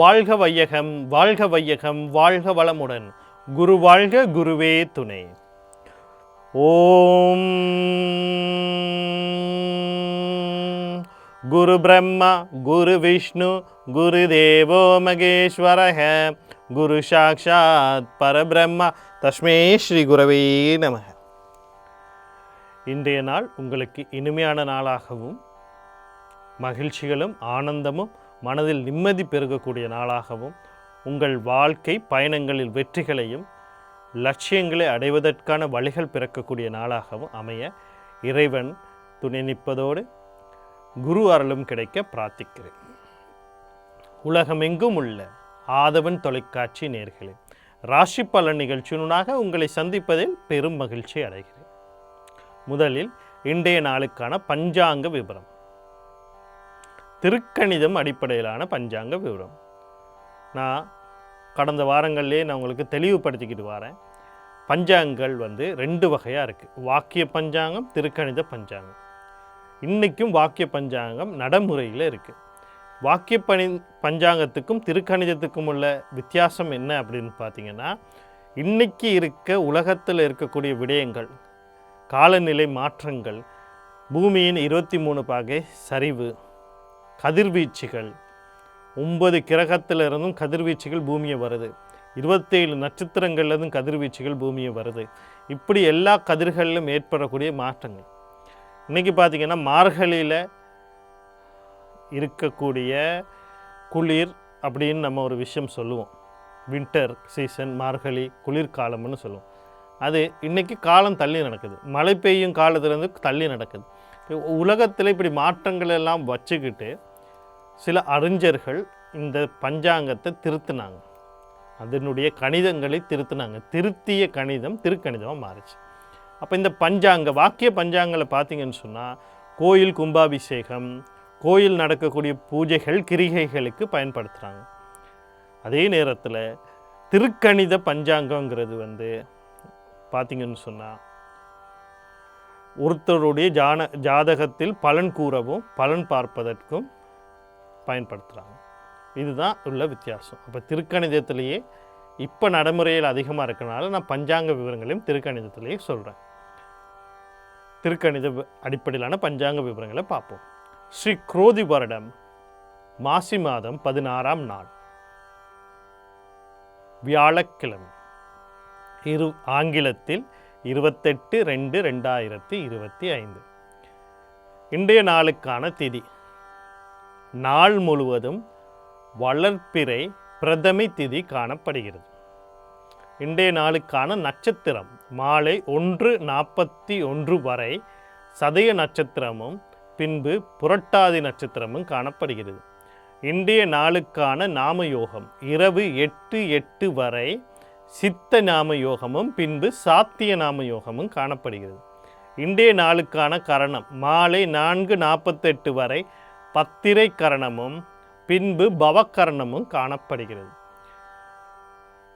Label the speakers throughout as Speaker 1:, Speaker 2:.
Speaker 1: வாழ்க வையகம் வாழ்க வையகம் வாழ்க வளமுடன். குரு வாழ்க குருவே துணை. ஓம் குரு பிரம்மா குரு விஷ்ணு குரு தேவோ மகேஸ்வரக. குரு சாக்ஷாத் பரபிரம்மா. தஸ்மே ஸ்ரீ குரவே நமக. இன்றைய நாள் உங்களுக்கு இனிமையான நாளாகவும் மகிழ்ச்சிகளும் ஆனந்தமும் மனதில் நிம்மதி பெருகக்கூடிய நாளாகவும் உங்கள் வாழ்க்கை பயணங்களில் வெற்றிகளையும் லட்சியங்களை அடைவதற்கான வழிகள் பிறக்கக்கூடிய நாளாகவும் அமைய இறைவன் துணை நிற்பதோடு குரு அருளும் கிடைக்க பிரார்த்திக்கிறேன். உலகமெங்கும் உள்ள ஆதவன் தொலைக்காட்சி நேர்களே ராசி பலன் நிகழ்ச்சியுனாக உங்களை சந்திப்பதில் பெரும் மகிழ்ச்சி அடைகிறேன். முதலில் இன்றைய நாளுக்கான பஞ்சாங்க விவரம் திருக்கணிதம் அடிப்படையிலான பஞ்சாங்க விவரம். நான் கடந்த வாரங்கள்லேயே நான் உங்களுக்கு தெளிவுபடுத்திக்கிட்டு வரேன். பஞ்சாங்கங்கள் வந்து ரெண்டு வகையாக இருக்குது வாக்கிய பஞ்சாங்கம் திருக்கணித பஞ்சாங்கம். இன்றைக்கும் வாக்கிய பஞ்சாங்கம் நடைமுறையில் இருக்குது வாக்கிய பணி பஞ்சாங்கத்துக்கும் திருக்கணிதத்துக்கும் உள்ள வித்தியாசம் என்ன அப்படின்னு பார்த்தீங்கன்னா இன்றைக்கி இருக்க உலகத்தில் இருக்கக்கூடிய விடயங்கள் காலநிலை மாற்றங்கள் பூமியின் இருபத்தி மூணு பாகை சரிவு கதிர்வீச்சுகள். ஒன்பது கிரகத்திலிருந்தும் கதிர்வீச்சுகள் பூமியை வருது. இருபத்தேழு நட்சத்திரங்கள்லேருந்தும் கதிர்வீச்சுகள் பூமியை வருது. இப்படி எல்லா கதிர்களிலும் ஏற்படக்கூடிய மாற்றங்கள். இன்றைக்கி பார்த்திங்கன்னா மார்கழியில் இருக்கக்கூடிய குளிர் அப்படின்னு நம்ம ஒரு விஷயம் சொல்லுவோம். வின்டர் சீசன் மார்கழி குளிர்காலம்னு சொல்லுவோம். அது இன்றைக்கி காலம் தள்ளி நடக்குது. மழை பெய்யும் காலத்துலேருந்து தள்ளி நடக்குது. உலகத்தில் இப்படி மாற்றங்கள் எல்லாம் வச்சுக்கிட்டு சில அறிஞர்கள் இந்த பஞ்சாங்கத்தை திருத்தினாங்க. அதனுடைய கணிதங்களை திருத்தினாங்க. திருத்திய கணிதம் திருக்கணிதமாக மாறிச்சு. அப்போ இந்த பஞ்சாங்க வாக்கிய பஞ்சாங்களை பார்த்தீங்கன்னு சொன்னால் கோயில் கும்பாபிஷேகம் கோயில் நடக்கக்கூடிய பூஜைகள் கிரிகைகளுக்கு பயன்படுத்துகிறாங்க அதே நேரத்தில் திருக்கணித பஞ்சாங்கங்கிறது வந்து பார்த்தீங்கன்னு சொன்னால் ஒருத்தருடைய ஜான ஜாதகத்தில் பலன் கூறவும் பலன் பார்ப்பதற்கும் பயன்படுத்துகிறாங்க இதுதான் உள்ள வித்தியாசம். அப்போ திருக்கணிதத்திலேயே இப்போ நடைமுறையில் அதிகமாக இருக்கனால நான் பஞ்சாங்க விவரங்களையும் திருக்கணிதத்திலேயே சொல்கிறேன் திருக்கணித அடிப்படையிலான பஞ்சாங்க விவரங்களை பார்ப்போம். ஸ்ரீ குரோதி வருடம் மாசி மாதம் பதினாறாம் நாள். வியாழக்கிழமை. இரு ஆங்கிலத்தில் இருபத்தெட்டு ரெண்டு ரெண்டாயிரத்தி இருபத்தி ஐந்து. இன்றைய நாளுக்கான திதி. நாள் முழுவதும் வளர்ப்பிறை பிரதமை திதி காணப்படுகிறது. இன்றைய நாளுக்கான நட்சத்திரம் மாலை ஒன்று நாற்பத்தி ஒன்று வரை சதய நட்சத்திரமும் பின்பு புரட்டாதி நட்சத்திரமும் காணப்படுகிறது. இன்றைய நாளுக்கான நாம யோகம் இரவு எட்டு எட்டு வரை சித்த நாம யோகமும் பின்பு சாத்திய நாம யோகமும் காணப்படுகிறது. இன்றைய நாளுக்கான கரணம் மாலை நான்கு நாற்பத்தெட்டு வரை பத்திரை கரணமும் பின்பு பவக்கரணமும் காணப்படுகிறது.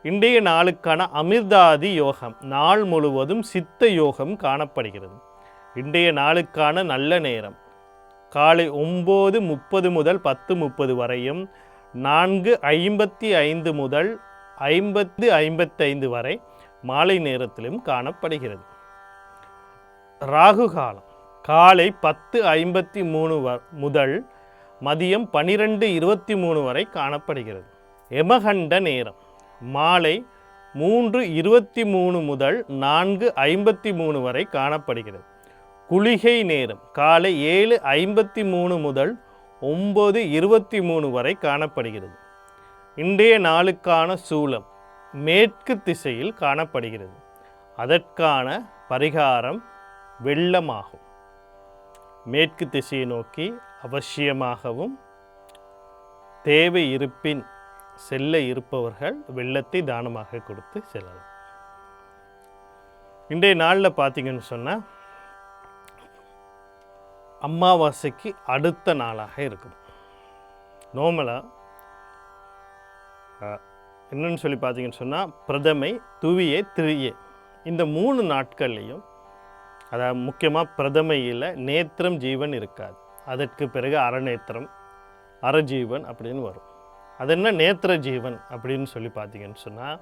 Speaker 1: இன்றைய நாளுக்கான அமிர்தாதி யோகம் நாள் முழுவதும் சித்த யோகம் காணப்படுகிறது. இன்றைய நாளுக்கான நல்ல நேரம் காலை ஒம்பது முப்பது முதல் பத்து முப்பது வரையும் நான்கு ஐம்பத்தி ஐந்து முதல் ஐம்பத்து ஐம்பத்தைந்து வரை மாலை நேரத்திலும் காணப்படுகிறது. ராகு காலம் காலை பத்து ஐம்பத்தி மூணு வ முதல் மதியம் பனிரெண்டு இருபத்தி மூணு வரை காணப்படுகிறது. எமகண்ட நேரம். மாலை மூன்று இருபத்தி மூணு முதல் நான்கு ஐம்பத்தி மூணு வரை காணப்படுகிறது. குளிகை நேரம். காலை ஏழு ஐம்பத்தி மூணு முதல் ஒம்பது இருபத்தி மூணு வரை காணப்படுகிறது. இன்றைய நாளுக்கான சூலம் மேற்கு திசையில் காணப்படுகிறது. அதற்கான பரிகாரம் வெள்ளமாகும். மேற்கு திசையை நோக்கி அவசியமாகவும் தேவை இருப்பின் செல்ல இருப்பவர்கள் வெள்ளத்தை தானமாக கொடுத்து செல்லலாம். இன்றைய நாளில் பார்த்தீங்கன்னு சொன்னால் அமாவாசைக்கு அடுத்த நாளாக இருக்கும். நோமலாக என்னன்னு சொல்லி பார்த்தீங்கன்னு சொன்னால் பிரதமை துவியை திரியே இந்த மூணு நாட்கள்லையும் அதாவது முக்கியமாக பிரதமையில் நேத்திரம் ஜீவன் இருக்காது. அதற்கு பிறகு அறநேத்திரம் அறஜீவன் அப்படின்னு வரும். அது என்ன நேத்திர ஜீவன் அப்படின்னு சொல்லி பார்த்தீங்கன்னு சொன்னால்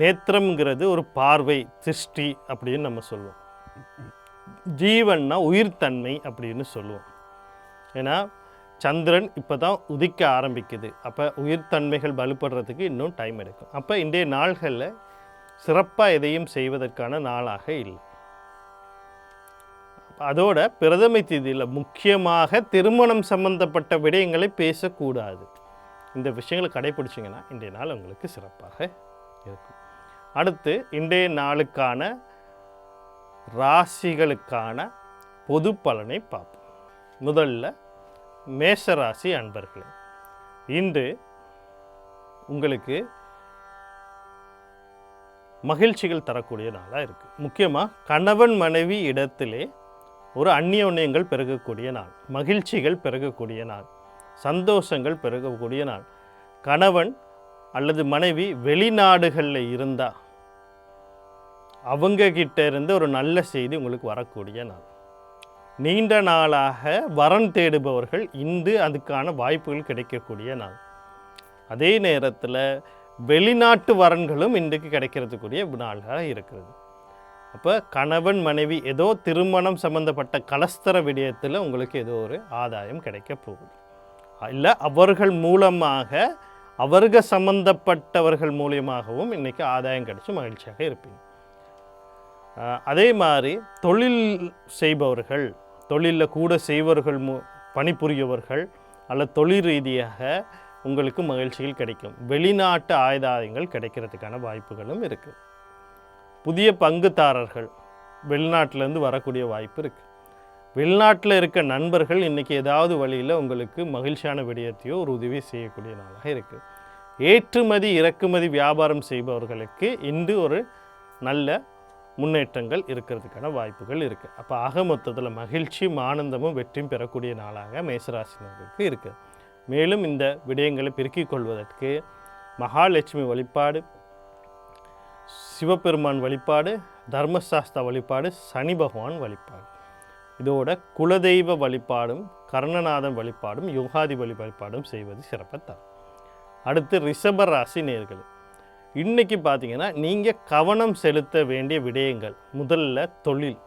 Speaker 1: நேத்திரம்ங்கிறது ஒரு பார்வை திருஷ்டி அப்படின்னு நம்ம சொல்லுவோம். ஜீவன்னா உயிர்த்தன்மை அப்படின்னு சொல்லுவோம். ஏன்னா சந்திரன் இப்போ தான் உதிக்க ஆரம்பிக்குது. அப்போ உயிர்த்தன்மைகள் வலுப்படுறதுக்கு இன்னும் டைம் எடுக்கும். அப்போ இன்றைய நாள்களில் சிறப்பாக எதையும் செய்வதற்கான நாளாக இல்லை. அதோட பிரதமை தேதியில் முக்கியமாக திருமணம் சம்பந்தப்பட்ட விடயங்களை பேசக்கூடாது. இந்த விஷயங்களை கடைபிடிச்சிங்கன்னா இன்றைய நாள் உங்களுக்கு சிறப்பாக இருக்கும். அடுத்து இன்றைய நாளுக்கான ராசிகளுக்கான பொது பலனை பார்ப்போம். முதல்ல மேஷராசி அன்பர்களே இன்று உங்களுக்கு மகிழ்ச்சிகள் தரக்கூடிய நாளாக இருக்குது முக்கியமாக கணவன் மனைவி இடத்திலே ஒரு அந்நியோன்யங்கள் பெருகக்கூடிய நாள் மகிழ்ச்சிகள் பெருகக்கூடிய நாள் சந்தோஷங்கள் பெருகக்கூடிய நாள். கணவன் அல்லது மனைவி வெளிநாடுகளில் இருந்தால் அவங்க கிட்ட இருந்து ஒரு நல்ல செய்தி உங்களுக்கு வரக்கூடிய நாள். நீண்ட நாளாக வரன் தேடுபவர்கள் இன்று அதுக்கான வாய்ப்புகள் கிடைக்கக்கூடிய நாள். அதே நேரத்தில் வெளிநாட்டு வரன்களும் இன்றைக்கு கிடைக்கிறதுக்குரிய நாளாக இருக்கிறது. அப்போ கணவன் மனைவி ஏதோ திருமணம் சம்பந்தப்பட்ட கலஸ்தர விடயத்தில் உங்களுக்கு ஏதோ ஒரு ஆதாயம் கிடைக்க போகுது. இல்லை அவர்கள் மூலமாக அவர்கள் சம்பந்தப்பட்டவர்கள் மூலியமாகவும் இன்றைக்கி ஆதாயம் கிடைச்சி மகிழ்ச்சியாக இருப்பீங்க. அதே மாதிரி தொழில் செய்பவர்கள் தொழிலில் கூட செய்பவர்கள் மு பணிபுரியவர்கள் அல்லது தொழில் ரீதியாக உங்களுக்கு மகிழ்ச்சிகள் கிடைக்கும். வெளிநாட்டு ஆயுதாயங்கள் கிடைக்கிறதுக்கான வாய்ப்புகளும் இருக்குது புதிய பங்குதாரர்கள் வெளிநாட்டிலேருந்து வரக்கூடிய வாய்ப்பு இருக்குது வெளிநாட்டில் இருக்க நண்பர்கள் இன்றைக்கி ஏதாவது வழியில் உங்களுக்கு மகிழ்ச்சியான விடயத்தையோ ஒரு உதவி செய்யக்கூடிய நாளாக இருக்குது ஏற்றுமதி இறக்குமதி வியாபாரம் செய்பவர்களுக்கு இன்று ஒரு நல்ல முன்னேற்றங்கள் இருக்கிறதுக்கான வாய்ப்புகள் இருக்குது அப்போ ஆக மொத்தத்தில் மகிழ்ச்சியும் ஆனந்தமும் வெற்றியும் பெறக்கூடிய நாளாக மேசராசினர்களுக்கு இருக்குது மேலும் இந்த விடயங்களை பெருக்கிக் கொள்வதற்கு மகாலட்சுமி வழிபாடு சிவபெருமான் வழிபாடு தர்மசாஸ்தா வழிபாடு சனி பகவான் வழிபாடு. இதோட குலதெய்வ வழிபாடும் கர்ணநாதன் வழிபாடும் யோகாதி வழி வழிபாடும் செய்வது சிறப்பத்தான் அடுத்து ரிஷப ராசி நேர்கள். இன்றைக்கி பார்த்தீங்கன்னா நீங்கள் கவனம் செலுத்த வேண்டிய விடயங்கள். முதல்ல தொழில்.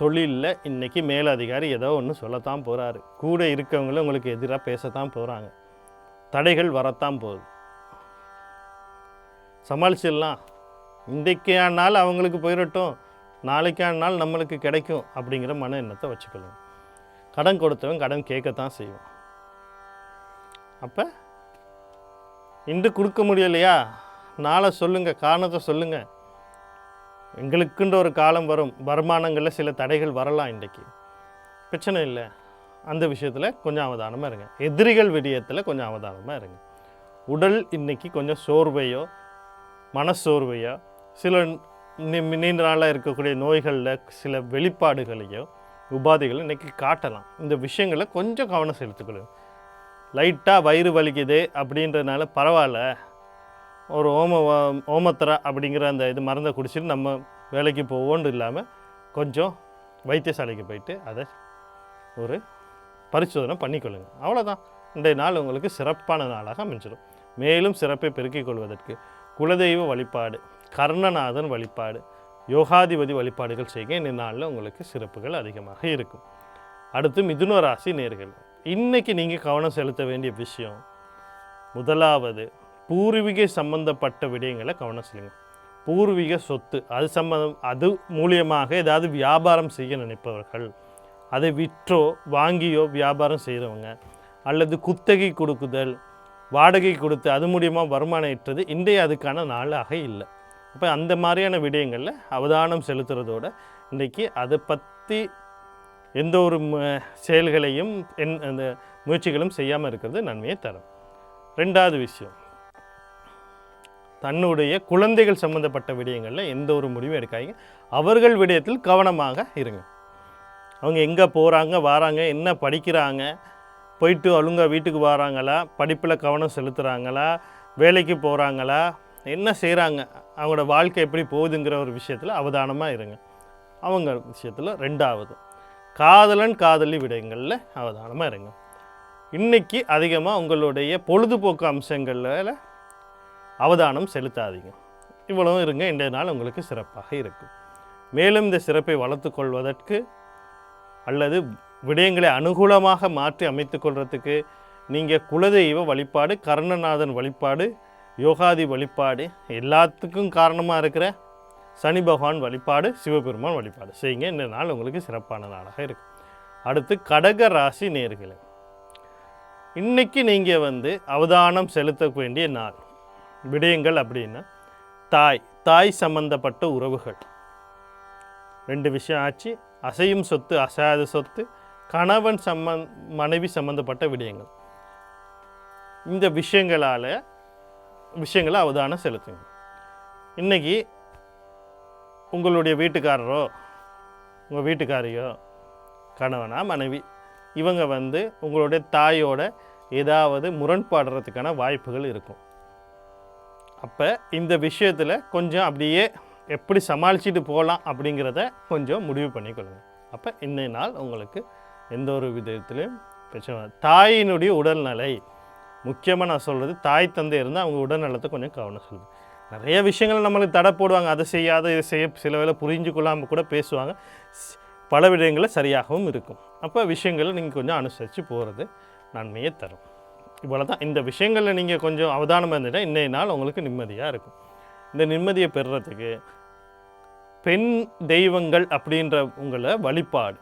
Speaker 1: தொழிலில் இன்றைக்கி மேலதிகாரி ஏதோ ஒன்று சொல்லத்தான் போகிறாரு கூட இருக்கவங்களும் உங்களுக்கு எதிராக பேசத்தான் போகிறாங்க தடைகள் வரத்தான் போகுது. சமாளிச்சிடலாம். இன்றைக்கானால் அவங்களுக்கு போயிடட்டும் நாளைக்கானால் நம்மளுக்கு கிடைக்கும் அப்படிங்கிற மன எண்ணத்தை வச்சுக்கணும். கடன் கொடுத்தவன் கடன் கேட்கத்தான் செய்வான். அப்போ இன்று கொடுக்க முடியலையா? நாளை சொல்லுங்கள் காரணத்தை சொல்லுங்கள் எங்களுக்குன்ற ஒரு காலம் வரும். வருமானங்களில் சில தடைகள் வரலாம் இன்றைக்கி. பிரச்சனை இல்லை. அந்த விஷயத்தில் கொஞ்சம் அவதானமாக இருங்க. எதிரிகள் விடயத்தில் கொஞ்சம் அவதானமாக இருங்க. உடல் இன்றைக்கி கொஞ்சம் சோர்வையோ மனசோர்வையோ சில நீண்ட நாளாக இருக்கக்கூடிய நோய்களில் சில வெளிப்பாடுகளையோ உபாதைகளை இன்றைக்கி காட்டலாம். இந்த விஷயங்களை கொஞ்சம் கவனம் செலுத்திக்கொள்ளுங்க. லைட்டாக வயிறு வலிக்குது அப்படின்றதுனால பரவாயில்ல. ஒரு ஓம வ- ஓமத்தரா அப்படிங்கிற அந்த இது மருந்தை குடிச்சிட்டு நம்ம வேலைக்கு போவோன்னு இல்லாமல் கொஞ்சம் வைத்தியசாலைக்கு போயிட்டு அதை ஒரு பரிசோதனை பண்ணிக்கொள்ளுங்க. அவ்வளோதான் இன்றைய நாள் உங்களுக்கு சிறப்பான நாளாக அமைஞ்சிடும். மேலும் சிறப்பை பெருக்கிக் கொள்வதற்கு குலதெய்வ வழிபாடு கர்ணநாதன் வழிபாடு யோகாதிபதி வழிபாடுகள் செய்ய இந்த நாளில் உங்களுக்கு சிறப்புகள் அதிகமாக இருக்கும். அடுத்து மிதுன ராசி நேர்கள். இன்றைக்கி நீங்கள் கவனம் செலுத்த வேண்டிய விஷயம் முதலாவது பூர்வீக சம்பந்தப்பட்ட விடயங்களை கவனம் செலுங்க பூர்வீக சொத்து அது சம்பந்தம் அது மூலியமாக ஏதாவது வியாபாரம் செய்ய நினைப்பவர்கள் அதை விற்றோ வாங்கியோ வியாபாரம் செய்கிறவங்க அல்லது குத்தகை கொடுக்குதல் வாடகை கொடுத்து அது மூலியமாக வருமானம் ஈட்டுறது இன்றைய அதுக்கான நாளாக இல்லை. அப்போ அந்த மாதிரியான விடயங்களில் அவதானம் செலுத்துறதோட இன்றைக்கி அதை பற்றி எந்த ஒரு செயல்களையும் என் அந்த முயற்சிகளும் செய்யாமல் இருக்கிறது நன்மையை தரும். ரெண்டாவது விஷயம் தன்னுடைய குழந்தைகள் சம்மந்தப்பட்ட விடயங்களில் எந்த ஒரு முடிவும் எடுக்காதீங்க. அவர்கள் விடயத்தில் கவனமாக இருங்க. அவங்க எங்கே போகிறாங்க வராங்க என்ன படிக்கிறாங்க போயிட்டு அழுங்க வீட்டுக்கு வராங்களா படிப்பில் கவனம் செலுத்துகிறாங்களா வேலைக்கு போகிறாங்களா என்ன செய்கிறாங்க அவங்களோட வாழ்க்கை எப்படி போகுதுங்கிற ஒரு விஷயத்தில் அவதானமாக இருங்க. அவங்க விஷயத்தில் ரெண்டாவது காதலன் காதலி விடயங்களில் அவதானமாக இருங்க. இன்னைக்கு அதிகமாக உங்களுடைய பொழுதுபோக்கு அம்சங்களில் அவதானம் செலுத்தாதீங்க. இவ்வளவும் இருங்க இன்றைய நாள் உங்களுக்கு சிறப்பாக இருக்கும். மேலும் இந்த சிறப்பை வளர்த்து கொள்வதற்கு அல்லது விடயங்களை அனுகூலமாக மாற்றி அமைத்து கொள்றதுக்கு நீங்கள் குலதெய்வ வழிபாடு கர்ணநாதன் வழிபாடு யோகாதி வழிபாடு எல்லாத்துக்கும் காரணமாக இருக்கிற சனி பகவான் வழிபாடு சிவபெருமான் வழிபாடு செய்யுங்க. இந்த நாள் உங்களுக்கு சிறப்பான நாளாக இருக்கும். அடுத்து கடக ராசி நேர்களை. இன்றைக்கி நீங்கள் வந்து அவதானம் செலுத்த வேண்டிய நாள். விடயங்கள் அப்படின்னா தாய் தாய் சம்பந்தப்பட்ட உறவுகள். ரெண்டு விஷயம் ஆச்சு. அசையும் சொத்து அசையாத சொத்து கணவன் சம்மந் மனைவி சம்பந்தப்பட்ட விடயங்கள். இந்த விஷயங்களால் விஷயங்களை அவதானம் செலுத்துங்க. இன்னைக்கு உங்களுடைய வீட்டுக்காரரோ உங்கள் வீட்டுக்காரியோ கணவனா மனைவி இவங்க வந்து உங்களுடைய தாயோட ஏதாவது முரண்பாடுறதுக்கான வாய்ப்புகள் இருக்கும். அப்போ இந்த விஷயத்தில் கொஞ்சம் அப்படியே எப்படி சமாளிச்சுட்டு போகலாம் அப்படிங்கிறத கொஞ்சம் முடிவு பண்ணிக்கொள்ளுங்க. அப்போ இன்னை நாள் உங்களுக்கு எந்த ஒரு விதத்திலையும் பிரச்சனை தாயினுடைய உடல்நிலை முக்கியமாக நான் சொல்கிறது தாய் தந்தை இருந்தால் அவங்க உடல்நலத்தை கொஞ்சம் கவனம் சொல்லுது நிறைய விஷயங்கள் நம்மளுக்கு தடை போடுவாங்க. அதை செய்யாத இதை செய்ய சில வேலை புரிஞ்சு கொள்ளாமல் கூட பேசுவாங்க. ஸ்- பல விடயங்களில் சரியாகவும் இருக்கும். அப்போ விஷயங்களை நீங்கள் கொஞ்சம் அனுசரித்து போகிறது நன்மையை தரும். இவ்வளோ தான் இந்த விஷயங்களில் நீங்கள் கொஞ்சம் அவதானமாக இருந்துட்டால் இன்றைய நாள் உங்களுக்கு நிம்மதியாக இருக்கும். இந்த நிம்மதியை பெறுறதுக்கு பெண் தெய்வங்கள் அப்படின்ற உங்களை வழிபாடு.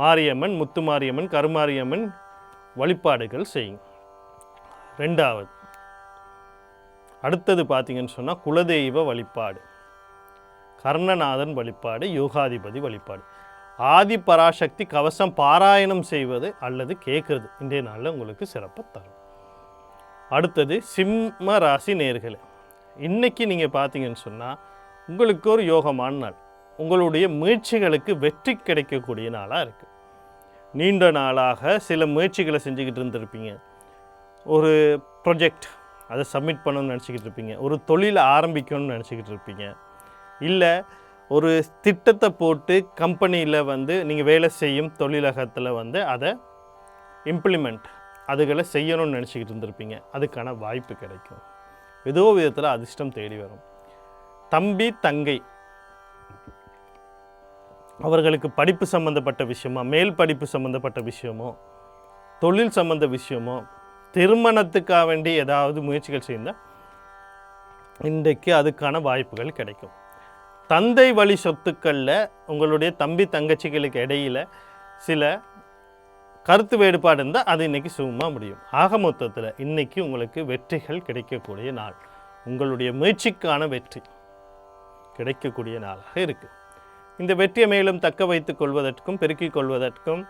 Speaker 1: மாரியம்மன் முத்துமாரியம்மன் கருமாரியம்மன் வழிபாடுகள் செய்யும். ரெண்டாவது அடுத்தது பார்த்தீங்கன்னு சொன்னால் குலதெய்வ வழிபாடு. கர்ணநாதன் வழிபாடு யோகாதிபதி வழிபாடு. ஆதி பராசக்தி கவசம் பாராயணம் செய்வது அல்லது கேட்குறது. இன்றைய நாளில் உங்களுக்கு சிறப்பை தரும். அடுத்தது சிம்ம ராசி நேர்களே இன்னைக்கு நீங்கள் பார்த்தீங்கன்னு சொன்னால் உங்களுக்கு ஒரு யோகமான நாள். உங்களுடைய முயற்சிகளுக்கு வெற்றி கிடைக்கக்கூடிய நாளாக இருக்குது நீண்ட நாளாக சில முயற்சிகளை செஞ்சுக்கிட்டு இருந்திருப்பீங்க. ஒரு ப்ரொஜெக்ட் அதை சப்மிட் பண்ணணும்னு நினச்சிக்கிட்டு இருப்பீங்க. ஒரு தொழிலை ஆரம்பிக்கணும்னு நினச்சிக்கிட்டு இருப்பீங்க. இல்லை ஒரு திட்டத்தை போட்டு கம்பெனியில் வந்து நீங்கள் வேலை செய்யும் தொழிலகத்தில் வந்து அதை இம்ப்ளிமெண்ட் அதுகளை செய்யணும்னு நினச்சிக்கிட்டு இருந்திருப்பீங்க. அதுக்கான வாய்ப்பு கிடைக்கும். ஏதோ விதத்தில் அதிர்ஷ்டம் தேடி வரும். தம்பி தங்கை அவர்களுக்கு படிப்பு சம்மந்தப்பட்ட விஷயமோ மேல் படிப்பு சம்மந்தப்பட்ட விஷயமோ தொழில் சம்மந்த விஷயமோ திருமணத்துக்காக வேண்டி ஏதாவது முயற்சிகள் செய்தால் இன்றைக்கு அதுக்கான வாய்ப்புகள் கிடைக்கும். தந்தை வழி சொத்துக்களில் உங்களுடைய தம்பி தங்கச்சிகளுக்கு இடையில சில கருத்து வேறுபாடு இருந்தால் அது இன்னைக்கு சுகமாக முடியும். ஆக மொத்தத்தில் இன்றைக்கி உங்களுக்கு வெற்றிகள் கிடைக்கக்கூடிய நாள். உங்களுடைய முயற்சிக்கான வெற்றி கிடைக்கக்கூடிய நாளாக இருக்குது இந்த வெற்றியை மேலும் தக்க வைத்துக் கொள்வதற்கும் பெருக்கிக் கொள்வதற்கும்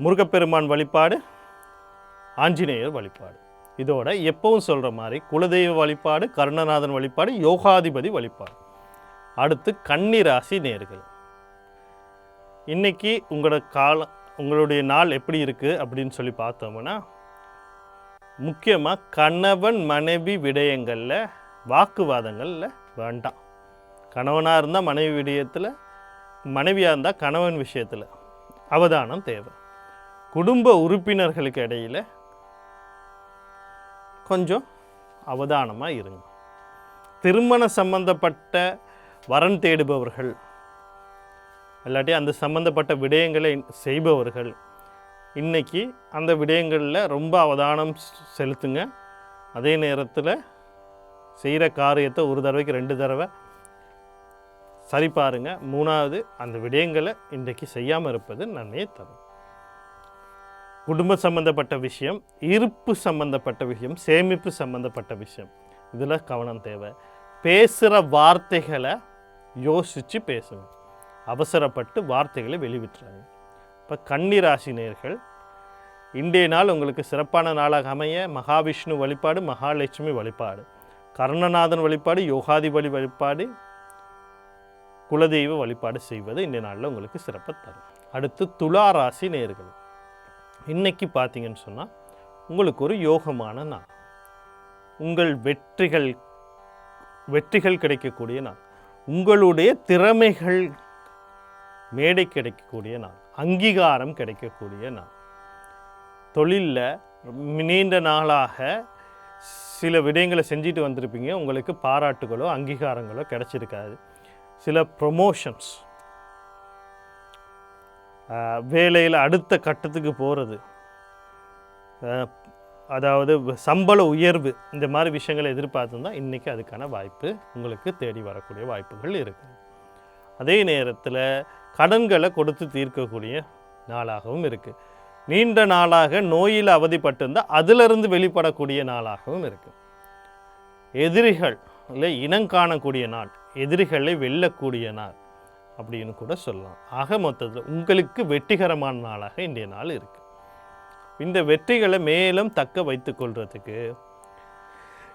Speaker 1: முருகப்பெருமான் வழிபாடு ஆஞ்சநேயர் வழிபாடு. இதோட எப்பவும் சொல்கிற மாதிரி குலதெய்வ வழிபாடு கருணநாதன் வழிபாடு யோகாதிபதி வழிபாடு. அடுத்து கன்னிராசி நேர்கள். இன்னைக்கு உங்களோட காலம் உங்களுடைய நாள் எப்படி இருக்குது அப்படின்னு சொல்லி பார்த்தோம்னா முக்கியமாக கணவன் மனைவி விடயங்களில் வாக்குவாதங்களில் வேண்டாம். கணவனாக இருந்தால் மனைவி விடயத்தில் மனைவியாக இருந்தால் கணவன் விஷயத்தில் அவதானம் தேவை. குடும்ப உறுப்பினர்களுக்கு இடையில் கொஞ்சம் அவதானமாக இருங்க. திருமண சம்பந்தப்பட்ட வரன் தேடுபவர்கள். இல்லாட்டி அந்த சம்பந்தப்பட்ட விடயங்களை செய்பவர்கள். இன்னைக்கு அந்த விடயங்களில் ரொம்ப அவதானம் செலுத்துங்க. அதே நேரத்தில் செய்கிற காரியத்தை ஒரு தடவைக்கு ரெண்டு தடவை சரி பாருங்க. மூணாவது அந்த விடயங்களை இன்றைக்கு செய்யாமல் இருப்பது நன்மையை தரும். குடும்ப சம்பந்தப்பட்ட விஷயம் இருப்பு சம்பந்தப்பட்ட விஷயம் சேமிப்பு சம்பந்தப்பட்ட விஷயம். இதில் கவனம் தேவை. பேசுகிற வார்த்தைகளை யோசித்து பேசணும் அவசரப்பட்டு வார்த்தைகளை வெளிவிட்டுறாங்க இப்போ கன்னிராசி நேர்கள் இன்றைய நாள் உங்களுக்கு சிறப்பான நாளாக அமைய மகாவிஷ்ணு வழிபாடு மகாலட்சுமி வழிபாடு கர்ணநாதன் வழிபாடு யோகாதிபதி வழிபாடு குலதெய்வ வழிபாடு செய்வது இந்த நாளில் உங்களுக்கு சிறப்பை தரும். அடுத்து துலா ராசி நேர்கள் இன்னைக்கு பார்த்தீங்கன்னு சொன்னால் உங்களுக்கு ஒரு யோகமான நாள். உங்கள் வெற்றிகள் வெற்றிகள் கிடைக்கக்கூடிய நாள். உங்களுடைய திறமைகள் மேடை கிடைக்கக்கூடிய நாள் அங்கீகாரம் கிடைக்கக்கூடிய நாள். தொழிலில் நீண்ட நாளாக சில விடயங்களை செஞ்சுட்டு வந்திருப்பீங்க. உங்களுக்கு பாராட்டுகளோ அங்கீகாரங்களோ கிடைச்சிருக்காது. சில ப்ரொமோஷன்ஸ் வேலையில் அடுத்த கட்டத்துக்கு போகிறது அதாவது சம்பள உயர்வு இந்த மாதிரி விஷயங்களை எதிர்பார்த்துருந்தா இன்றைக்கி அதுக்கான வாய்ப்பு உங்களுக்கு தேடி வரக்கூடிய வாய்ப்புகள் இருக்குது அதே நேரத்தில் கடன்களை கொடுத்து தீர்க்கக்கூடிய நாளாகவும் இருக்குது நீண்ட நாளாக நோயில் அவதிப்பட்டிருந்தால் அதிலிருந்து வெளிப்படக்கூடிய நாளாகவும் இருக்குது எதிரிகள் இல்லை இனம் காணக்கூடிய நாள் எதிரிகளை வெல்லக்கூடிய நாள் அப்படின்னு கூட சொல்லலாம். ஆக மொத்தத்தில் உங்களுக்கு வெற்றிகரமான நாளாக இன்றைய நாள் இருக்குது இந்த வெற்றிகளை மேலும் தக்க வைத்து கொள்றதுக்கு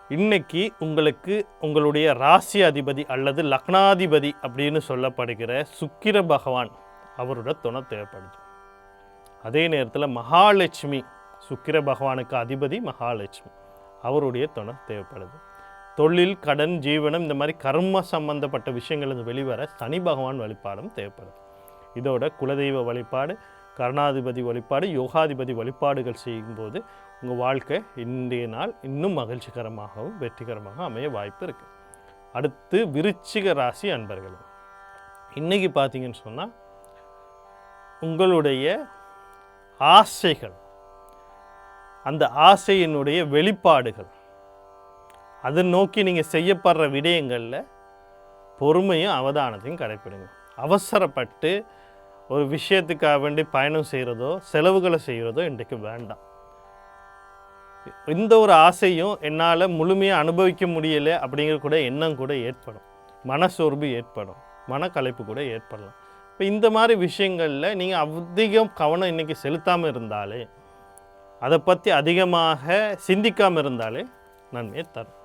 Speaker 1: இன்னைக்கு உங்களுக்கு உங்களுடைய ராசி அதிபதி அல்லது லக்னாதிபதி அப்படின்னு சொல்லப்படுகிற சுக்கிர பகவான் அவரோட துணை தேவைப்படுது. அதே நேரத்தில் மகாலட்சுமி சுக்கிர பகவானுக்கு அதிபதி மகாலட்சுமி அவருடைய துணை தேவைப்படுது. தொழில் கடன் ஜீவனம் இந்த மாதிரி கர்ம சம்பந்தப்பட்ட விஷயங்கள் வெளிவர சனி பகவான் வழிபாடும் தேவைப்படுது. இதோட குலதெய்வ வழிபாடு கருணாதிபதி வழிபாடு யோகாதிபதி வழிபாடுகள் செய்யும்போது உங்கள் வாழ்க்கை இன்றைய நாள் இன்னும் மகிழ்ச்சிகரமாகவும் வெற்றிகரமாக அமைய வாய்ப்பு இருக்குது அடுத்து விருச்சிக ராசி அன்பர்கள் இன்றைக்கி பார்த்தீங்கன்னு சொன்னால் உங்களுடைய ஆசைகள் அந்த ஆசையினுடைய வெளிப்பாடுகள் அதை நோக்கி நீங்கள் செய்யப்படுற விடயங்களில் பொறுமையும் அவதானத்தையும் கடைப்பிடுங்க. அவசரப்பட்டு ஒரு விஷயத்துக்காக வேண்டி பயணம் செய்கிறதோ செலவுகளை செய்கிறதோ இன்றைக்கு வேண்டாம். இந்த ஒரு ஆசையும் என்னால் முழுமையாக அனுபவிக்க முடியலை அப்படிங்கிற கூட எண்ணம் கூட ஏற்படும். மனசோர்வு ஏற்படும். மனக்கலைப்பு கூட ஏற்படலாம். இப்போ இந்த மாதிரி விஷயங்களில் நீங்கள் அதிகம் கவனம் இன்றைக்கி செலுத்தாமல் இருந்தாலே அதை பற்றி அதிகமாக சிந்திக்காமல் இருந்தாலே நன்மையை தரும்.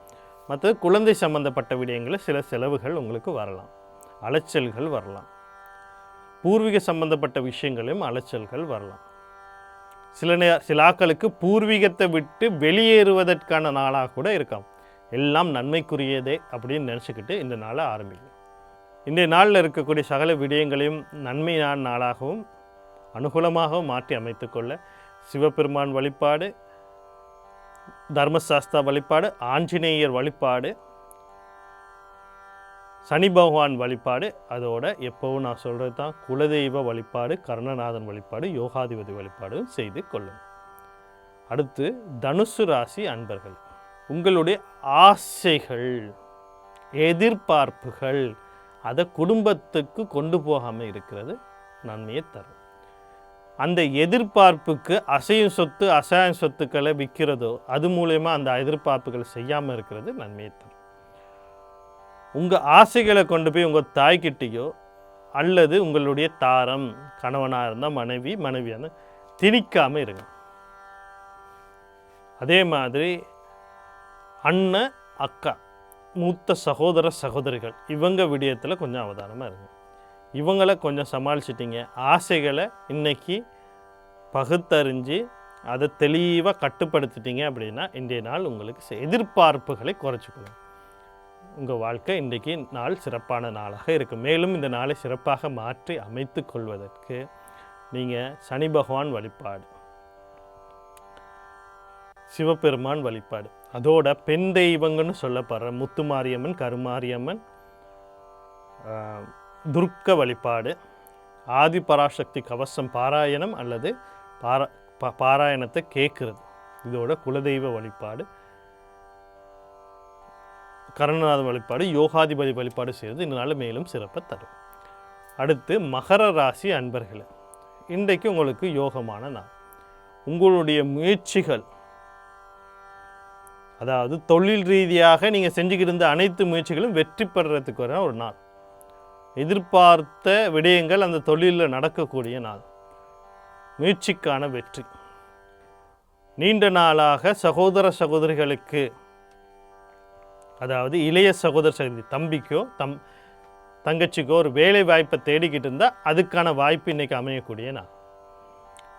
Speaker 1: மற்ற குழந்தை சம்பந்தப்பட்ட விடயங்களில் சில செலவுகள் உங்களுக்கு வரலாம். அலைச்சல்கள் வரலாம். பூர்வீக சம்பந்தப்பட்ட விஷயங்களையும் அலைச்சல்கள் வரலாம். சில நே சில ஆக்களுக்கு பூர்வீகத்தை விட்டு வெளியேறுவதற்கான நாளாக கூட இருக்கலாம். எல்லாம் நன்மைக்குரியதே அப்படின்னு நினச்சிக்கிட்டு இந்த நாளை ஆரம்பிக்கும் இன்றைய நாளில் இருக்கக்கூடிய சகல விடயங்களையும் நன்மையான நாளாகவும் அனுகூலமாகவும் மாற்றி அமைத்துக்கொள்ள சிவபெருமான் வழிபாடு தர்மசாஸ்தா வழிபாடு ஆஞ்சநேயர் வழிபாடு சனி பகவான் வழிபாடு அதோட எப்போவும் நான் சொல்கிறது தான் குலதெய்வ வழிபாடு கர்ணநாதன் வழிபாடு யோகாதிபதி வழிபாடு செய்து கொள்ளும் அடுத்து தனுசு ராசி அன்பர்கள். உங்களுடைய ஆசைகள் எதிர்பார்ப்புகள் அதை குடும்பத்துக்கு கொண்டு போகாமல் இருக்கிறது நன்மையை தரும். அந்த எதிர்பார்ப்புக்கு அசையும் சொத்து அசையும் சொத்துக்களை விற்கிறதோ அது மூலயமா அந்த எதிர்பார்ப்புகளை செய்யாமல் இருக்கிறது நன்மையை தரும். உங்கள் ஆசைகளை கொண்டு போய் உங்கள் தாய்கிட்டேயோ அல்லது உங்களுடைய தாரம் கணவனாக இருந்தால் மனைவி மனைவியான திணிக்காமல் இருங்க. அதே மாதிரி அண்ணன் அக்கா மூத்த சகோதர சகோதரிகள் இவங்க விடயத்தில் கொஞ்சம் அவதானமாக இருங்க. இவங்களை கொஞ்சம் சமாளிச்சிட்டிங்க. ஆசைகளை இன்னைக்கு பகுத்தறிஞ்சு அதை தெளிவாக கட்டுப்படுத்திட்டீங்க அப்படின்னா இன்றைய நாள் உங்களுக்கு செ- எதிர்பார்ப்புகளை குறைச்சிக்கணும். உங்கள் வாழ்க்கை இன்றைக்கு நாள் சிறப்பான நாளாக இருக்கும் மேலும் இந்த நாளை சிறப்பாக மாற்றி அமைத்து கொள்வதற்கு நீங்கள் சனி பகவான் வழிபாடு சிவபெருமான் வழிபாடு. அதோட பெண் தெய்வங்கன்னு சொல்லப்படுற முத்துமாரியம்மன் கருமாரியம்மன் துர்க்க வழிபாடு ஆதி பராசக்தி கவசம் பாராயணம் அல்லது பாரா பாராயணத்தை கேட்குறது. இதோட குலதெய்வ வழிபாடு. கருணநாத வழிபாடு யோகாதிபதி வழிபாடு செய்வது இந்த நாள் மேலும் சிறப்பை தரும். அடுத்து மகர ராசி அன்பர்களே இன்றைக்கு உங்களுக்கு யோகமான நாள். உங்களுடைய முயற்சிகள் அதாவது தொழில் ரீதியாக நீங்கள் செஞ்சுக்கிட்டு இருந்த அனைத்து முயற்சிகளும் வெற்றி பெறுறதுக்கு ஒரு நாள். எதிர்பார்த்த விடயங்கள் அந்த தொழிலில் நடக்கக்கூடிய நாள். முயற்சிக்கான வெற்றி. நீண்ட நாளாக சகோதர சகோதரிகளுக்கு அதாவது இளைய சகோதர சகோதரி தம்பிக்கோ தம் தங்கச்சிக்கோ ஒரு வேலை வாய்ப்பை தேடிக்கிட்டு இருந்தால் அதுக்கான வாய்ப்பு இன்றைக்கி அமையக்கூடிய நாள்.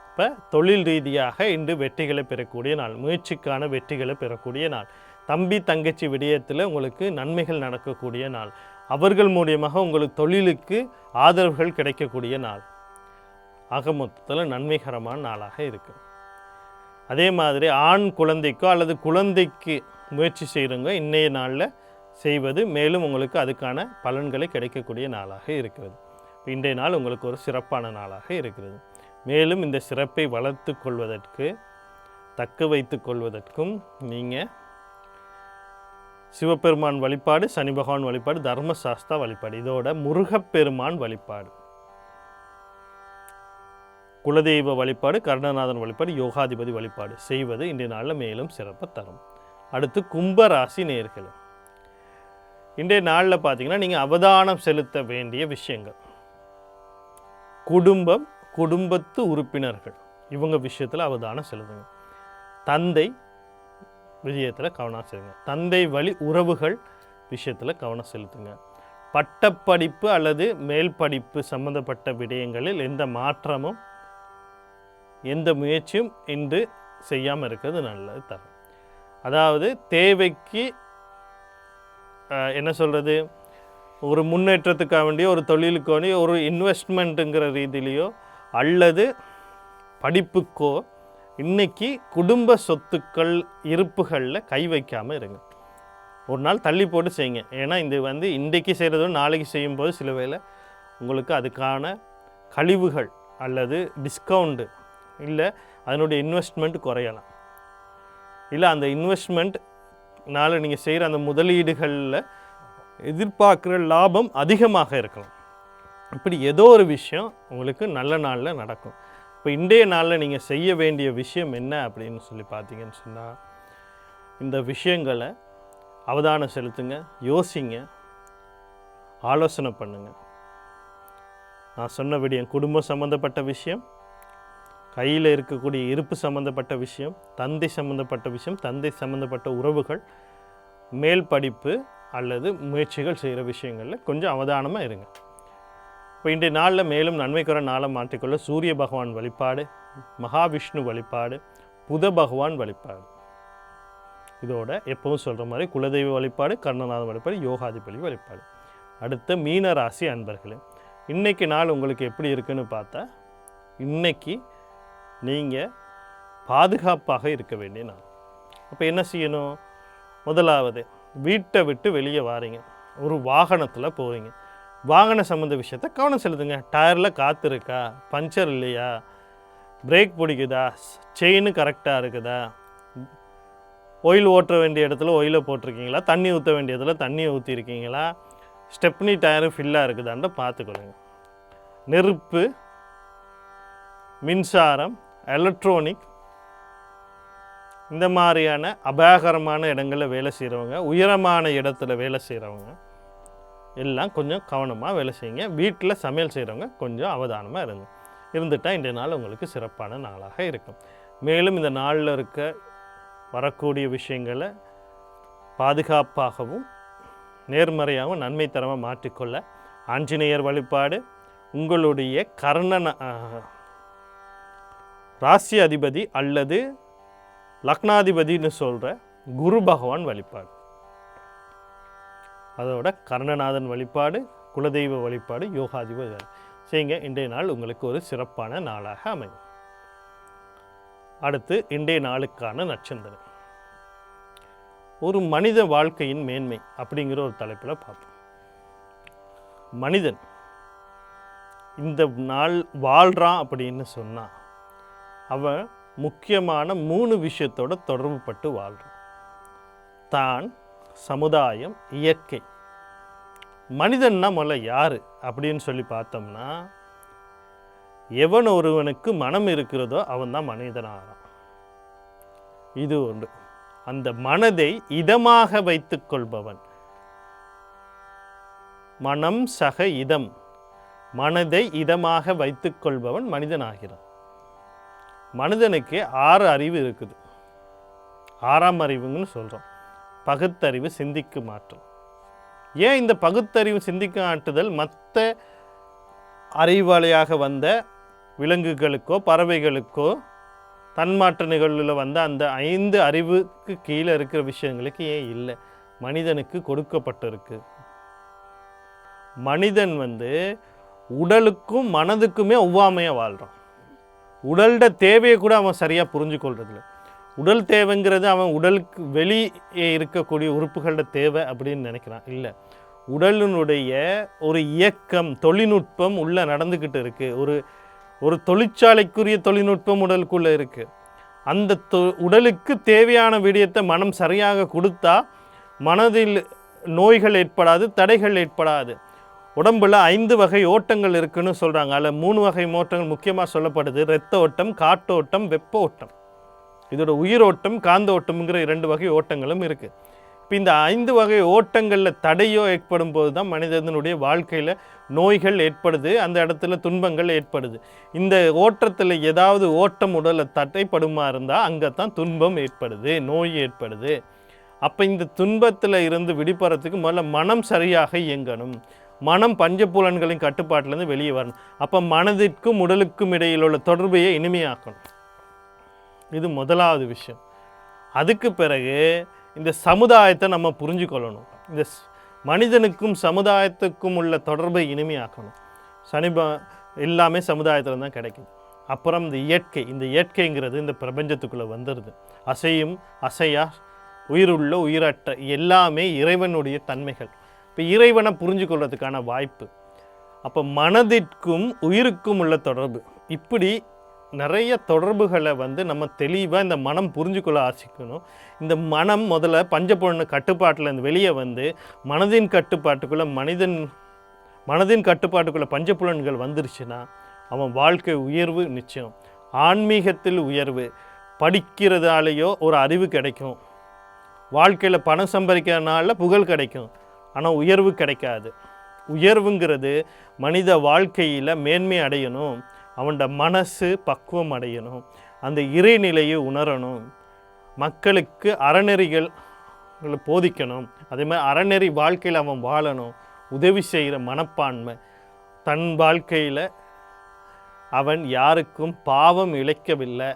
Speaker 1: இப்போ தொழில் ரீதியாக இன்று வெற்றிகளை பெறக்கூடிய நாள் முயற்சிக்கான வெற்றிகளை பெறக்கூடிய நாள். தம்பி தங்கச்சி விடயத்தில் உங்களுக்கு நன்மைகள் நடக்கக்கூடிய நாள். அவர்கள் மூலியமாக உங்களுக்கு தொழிலுக்கு ஆதரவுகள் கிடைக்கக்கூடிய நாள். ஆக மொத்தத்தில் நன்மைகரமான நாளாக இருக்கு. அதே மாதிரி ஆண் குழந்தைக்கோ அல்லது குழந்தைக்கு முயற்சி செய்கிறவங்க இன்றைய நாளில் செய்வது மேலும் உங்களுக்கு அதுக்கான பலன்களை கிடைக்கக்கூடிய நாளாக இருக்கிறது. இன்றைய நாள் உங்களுக்கு ஒரு சிறப்பான நாளாக இருக்கிறது. மேலும் இந்த சிறப்பை வளர்த்து கொள்வதற்கு தக்க வைத்து கொள்வதற்கும் நீங்கள் சிவபெருமான் வழிபாடு சனி பகவான் வழிபாடு தர்மசாஸ்தா வழிபாடு இதோட முருகப்பெருமான் வழிபாடு. குலதெய்வ வழிபாடு கருணநாதன் வழிபாடு யோகாதிபதி வழிபாடு செய்வது இன்றைய நாளில் மேலும் சிறப்பை தரும். அடுத்து கும்பராசி நேர்கள் இன்றைய நாளில் பார்த்தீங்கன்னா நீங்கள் அவதானம் செலுத்த வேண்டிய விஷயங்கள். குடும்பம் குடும்பத்து உறுப்பினர்கள் இவங்க விஷயத்தில் அவதானம் செலுத்துங்க. தந்தை விஷயத்தில் கவனம் செலுத்துங்க. தந்தை வழி உறவுகள் விஷயத்தில் கவனம் செலுத்துங்க. பட்டப்படிப்பு அல்லது மேல் படிப்பு சம்பந்தப்பட்ட விடயங்களில் எந்த மாற்றமும் எந்த முயற்சியும் இன்று செய்யாமல் இருக்கிறது நல்லது தரும். அதாவது தேவைக்கு என்ன சொல்கிறது ஒரு முன்னேற்றத்துக்காக வேண்டிய ஒரு தொழிலுக்கு வேண்டிய ஒரு இன்வெஸ்ட்மெண்ட்டுங்கிற ரீதியிலையோ அல்லது படிப்புக்கோ இன்றைக்கி குடும்ப சொத்துக்கள் இருப்புகளில் கை வைக்காமல் இருங்க. ஒரு நாள் தள்ளி போட்டு செய்யுங்க ஏன்னா இது வந்து இன்றைக்கு செய்கிறதும் நாளைக்கு செய்யும்போது சில வேளை உங்களுக்கு அதுக்கான கழிவுகள் அல்லது டிஸ்கவுண்ட்டு இல்லை அதனுடைய இன்வெஸ்ட்மெண்ட் குறையலாம். இல்லை அந்த இன்வெஸ்ட்மெண்ட்னால நீங்கள் செய்கிற அந்த முதலீடுகளில் எதிர்பார்க்குற லாபம் அதிகமாக இருக்கலாம். இப்படி ஏதோ ஒரு விஷயம் உங்களுக்கு நல்ல நாளில் நடக்கும். இப்போ இன்றைய நாளில் நீங்கள் செய்ய வேண்டிய விஷயம் என்ன அப்படின்னு சொல்லி பார்த்தீங்கன்னு சொன்னால் இந்த விஷயங்களை அவதானம் செலுத்துங்க யோசிங்க ஆலோசனை பண்ணுங்கள் நான் சொன்னபடி என் குடும்பம் சம்மந்தப்பட்ட விஷயம் கையில் இருக்கக்கூடிய இருப்பு சம்மந்தப்பட்ட விஷயம் தந்தை சம்மந்தப்பட்ட விஷயம் தந்தை சம்மந்தப்பட்ட உறவுகள் மேல் படிப்பு அல்லது முயற்சிகள் செய்கிற விஷயங்களில் கொஞ்சம் அவதானமாக இருங்க. இப்போ இன்றைய நாளில் மேலும் நன்மைக்குற நாளை மாற்றிக்கொள்ள சூரிய பகவான் வழிபாடு மகாவிஷ்ணு வழிபாடு புத பகவான் வழிபாடு. இதோட எப்பவும் சொல்கிற மாதிரி குலதெய்வ வழிபாடு கர்ணநாதன் வழிபாடு யோகாதிபதி வழிபாடு. அடுத்த மீன ராசி அன்பர்களே இன்றைக்கு நாள் உங்களுக்கு எப்படி இருக்குன்னு பார்த்தா இன்னைக்கு நீங்கள் பாதுகாப்பாக இருக்க வேண்டிய நாள். அப்போ என்ன செய்யணும்? முதலாவது வீட்டை விட்டு வெளியே வாரீங்க. ஒரு வாகனத்தில் போவீங்க வாகன சம்மந்த விஷயத்த கவனம் செலுத்துங்க. டயரில் காற்று இருக்கா? பஞ்சர் இல்லையா? பிரேக் பிடிக்குதா? செயின் கரெக்டாக இருக்குதா? ஒயில் ஓட்ட வேண்டிய இடத்துல ஒயிலை போட்டிருக்கீங்களா? தண்ணி ஊற்ற வேண்டிய இடத்துல தண்ணியை ஊற்றிருக்கீங்களா ஸ்டெப்னி டயரு ஃபில்லாக இருக்குதான்ட்டு பார்த்துக்கொள்ளுங்க. நெருப்பு மின்சாரம் எலக்ட்ரானிக் இந்த மாதிரியான அபாயகரமான இடங்களில் வேலை செய்கிறவங்க உயரமான இடத்துல வேலை செய்கிறவங்க எல்லாம் கொஞ்சம் கவனமாக வேலை செய்யுங்க. வீட்டில் சமையல் செய்கிறவங்க கொஞ்சம் அவதானமாக இருங்க. இருந்துட்டால் இன்றைய நாள் உங்களுக்கு சிறப்பான நாளாக இருக்கும். மேலும் இந்த நாளில் இருக்க வரக்கூடிய விஷயங்களை பாதுகாப்பாகவும் நேர்மறையாகவும் நன்மை தரமாக மாற்றிக்கொள்ள ஆஞ்சநேயர் வழிபாடு உங்களுடைய கர்ணன ராசி அதிபதி அல்லது லக்னாதிபதின்னு சொல்கிற குரு பகவான் வழிபாடு. அதோட கர்ணநாதன் வழிபாடு குலதெய்வ வழிபாடு யோகாதிபதி செய்யுங்க. இன்றைய நாள் உங்களுக்கு ஒரு சிறப்பான நாளாக அமையும். அடுத்து இன்றைய நாளுக்கான நட்சத்திரம். ஒரு மனித வாழ்க்கையின் மேன்மை அப்படிங்கிற ஒரு தலைப்பில் பார்ப்போம். மனிதன் இந்த நாள் வாழ்கிறான் அப்படின்னு சொன்னால் அவன் முக்கியமான மூணு விஷயத்தோட தொடர்புபட்டு வாழ்கிறான் தான் சமுதாயம் இயற்கை. மனிதன்னா முதல்ல யார்? அப்படின்னு சொல்லி பார்த்தோம்னா எவன் ஒருவனுக்கு மனம் இருக்கிறதோ அவன் தான் மனிதனாகிறான். இது ஒன்று. அந்த மனதை இதமாக வைத்துக் கொள்பவன். மனம் சக இதம். மனதை இதமாக வைத்துக் கொள்பவன் மனிதனாகிறான். மனிதனுக்கு ஆறு அறிவு இருக்குது. ஆறாம் அறிவுங்கன்னு சொல்கிறோம் பகுத்தறிவு சிந்திக்கும் ஆற்றல் ஏன் இந்த பகுத்தறிவு சிந்திக்க ஆட்டுதல் மற்ற அறிவாளியாக வந்த விலங்குகளுக்கோ பறவைகளுக்கோ தன்மாற்ற நிகழ்வில் வந்த அந்த ஐந்து அறிவுக்கு கீழே இருக்கிற விஷயங்களுக்கு ஏன் இல்லை? மனிதனுக்கு கொடுக்கப்பட்டிருக்கு. மனிதன் வந்து உடலுக்கும் மனதுக்குமே ஒவ்வாமையாக வாழ்கிறான் உடலோட தேவையை கூட அவன் சரியாக புரிஞ்சுக்கொள்றதில்ல. உடல் தேவைங்கிறது அவன் உடலுக்கு வெளியே இருக்கக்கூடிய உறுப்புகளோட தேவை அப்படின்னு நினைக்கிறான். இல்லை. உடலினுடைய ஒரு இயக்கம் தொழில்நுட்பம் உள்ளே நடந்துக்கிட்டு இருக்குது ஒரு ஒரு தொழிற்சாலைக்குரிய தொழில்நுட்பம் உடலுக்குள்ளே இருக்குது அந்த தொ உடலுக்கு தேவையான விடயத்தை மனம் சரியாக கொடுத்தா மனதில் நோய்கள் ஏற்படாது தடைகள் ஏற்படாது. உடம்புல ஐந்து வகை ஓட்டங்கள் இருக்குன்னு சொல்கிறாங்க அதில் மூணு வகை ஓட்டங்கள் முக்கியமாக சொல்லப்படுது. இரத்த ஓட்டம் காட்டோட்டம் வெப்ப ஓட்டம். இதோட உயிரோட்டம் காந்த ஓட்டம்ங்கிற இரண்டு வகை ஓட்டங்களும் இருக்குது இப்போ இந்த ஐந்து வகை ஓட்டங்களில் தடையோ ஏற்படும் போது தான் மனிதனுடைய வாழ்க்கையில் நோய்கள் ஏற்படுது அந்த இடத்துல துன்பங்கள் ஏற்படுது. இந்த ஓட்டத்தில் ஏதாவது ஓட்டம் உடலை தடைப்படுமா இருந்தால் அங்கே தான் துன்பம் ஏற்படுது நோய் ஏற்படுது. அப்போ இந்த துன்பத்தில் இருந்து விடுபடுறதுக்கு முதல்ல மனம் சரியாக இயங்கணும். மனம் பஞ்சபுலன்களின் கட்டுப்பாட்டிலேருந்து வெளியே வரணும். அப்போ மனதிற்கும் உடலுக்கும் இடையில் உள்ள தொடர்பையை இனிமையாக்கணும். இது முதலாவது விஷயம். அதுக்கு பிறகு இந்த சமுதாயத்தை நம்ம புரிஞ்சுக்கொள்ளணும். இந்த ஸ்- மனிதனுக்கும் சமுதாயத்துக்கும் உள்ள தொடர்பை இனிமையாக்கணும். சனிப எல்லாமே சமுதாயத்தில் தான் கிடைக்கும். அப்புறம் இந்த இயற்கை இந்த இயற்கைங்கிறது இந்த பிரபஞ்சத்துக்குள்ளே வந்துடுது அசையும் அசையா உயிருள்ள உயிரற்ற எல்லாமே இறைவனுடைய தன்மைகள். இப்போ இறைவனை புரிஞ்சுக்கொள்றதுக்கான வாய்ப்பு. அப்போ மனதிற்கும் உயிருக்கும் உள்ள தொடர்பு. இப்படி நிறைய தொடர்புகளை வந்து நம்ம தெளிவாக இந்த மனம் புரிஞ்சுக்கொள்ள ஆசிக்கணும். இந்த மனம் முதல்ல பஞ்சபுலன் கட்டுப்பாட்டில் இருந்து வெளியே வந்து மனதின் கட்டுப்பாட்டுக்குள்ளே மனிதன் மனதின் கட்டுப்பாட்டுக்குள்ளே பஞ்சபுலன்கள் வந்துருச்சுன்னா அவன் வாழ்க்கை உயர்வு நிச்சயம். ஆன்மீகத்தில் உயர்வு. படிக்கிறதாலேயோ ஒரு அறிவு கிடைக்கும். வாழ்க்கையில் பணம் சம்பாதிக்கிறதுனால புகழ் கிடைக்கும். ஆனால் உயர்வு கிடைக்காது. உயர்வுங்கிறது மனித வாழ்க்கையில் மேன்மை அடையணும். அவனோட மனசு பக்குவம் அடையணும். அந்த இறைநிலையை உணரணும். மக்களுக்கு அறநெறிகள் போதிக்கணும். அதே மாதிரி அறநெறி வாழ்க்கையில் அவன் வாழணும். உதவி செய்கிற மனப்பான்மை. தன் வாழ்க்கையில் அவன் யாருக்கும் பாவம் இழைக்கவில்லை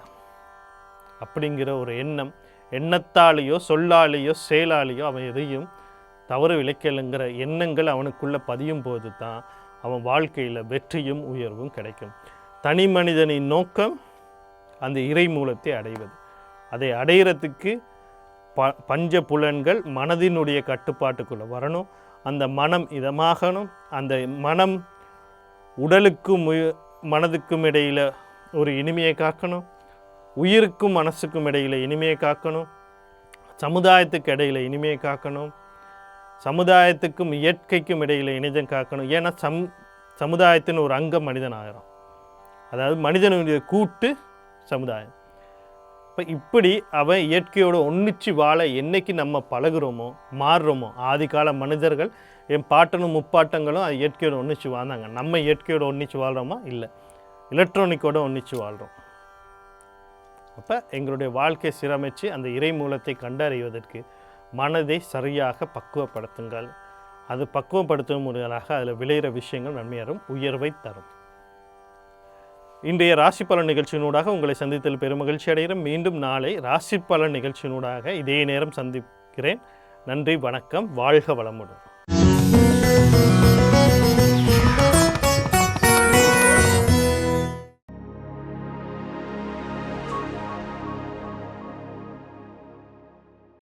Speaker 1: அப்படிங்கிற ஒரு எண்ணம். எண்ணத்தாலேயோ சொல்லாலேயோ செயலாலேயோ அவன் எதையும் தவறு விளைக்கலைங்கிற எண்ணங்கள் அவனுக்குள்ளே பதியும் போது தான் அவன் வாழ்க்கையில் வெற்றியும் உயர்வும் கிடைக்கும். தனி மனிதனின் நோக்கம் அந்த இறை மூலத்தை அடைவது. அதை அடையிறதுக்கு ப பஞ்ச புலன்கள் மனதினுடைய கட்டுப்பாட்டுக்குள்ளே வரணும். அந்த மனம் இதமாகணும். அந்த மனம் உடலுக்கும் மனதுக்கும் இடையில் ஒரு இனிமையை காக்கணும். உயிருக்கும் மனசுக்கும் இடையில் இனிமையை காக்கணும். சமுதாயத்துக்கு இடையில் இனிமையை காக்கணும். சமுதாயத்துக்கும் இயற்கைக்கும் இடையில் இணைதம் காக்கணும். ஏன்னா சம் சமுதாயத்தின் ஒரு அங்கம் மனிதன் ஆகிறான் அதாவது மனிதனுடைய கூட்டு சமுதாயம். இப்போ இப்படி அவன் இயற்கையோட ஒன்றிச்சு வாழ என்னைக்கு நம்ம பழகுறோமோ மாறுறோமோ ஆதிகால மனிதர்கள் என் பாட்டனும் முப்பாட்டங்களும் அது இயற்கையோட ஒன்றிச்சு வாழ்ந்தாங்க. நம்ம இயற்கையோடு ஒன்றிச்சு வாழ்கிறோமா இல்லை. எலக்ட்ரானிக்கோட ஒன்றிச்சு வாழ்கிறோம் அப்போ எங்களுடைய வாழ்க்கை சீரமைச்சு அந்த இறை மூலத்தை கண்டறிவதற்கு மனதை சரியாக பக்குவப்படுத்துங்கள். அது பக்குவப்படுத்தும் முறையாக அதில் விளையிற விஷயங்கள் நன்மையாரும் உயர்வை தரும். இன்றைய ராசி பலன் நிகழ்ச்சியினூடாக உங்களை சந்தித்தல் பெருமகிழ்ச்சி அடைகிறோம் மீண்டும் நாளை ராசி பலன் நிகழ்ச்சியினூடாக இதே நேரம் சந்திக்கிறேன். நன்றி வணக்கம் வாழ்க வளமுடன்.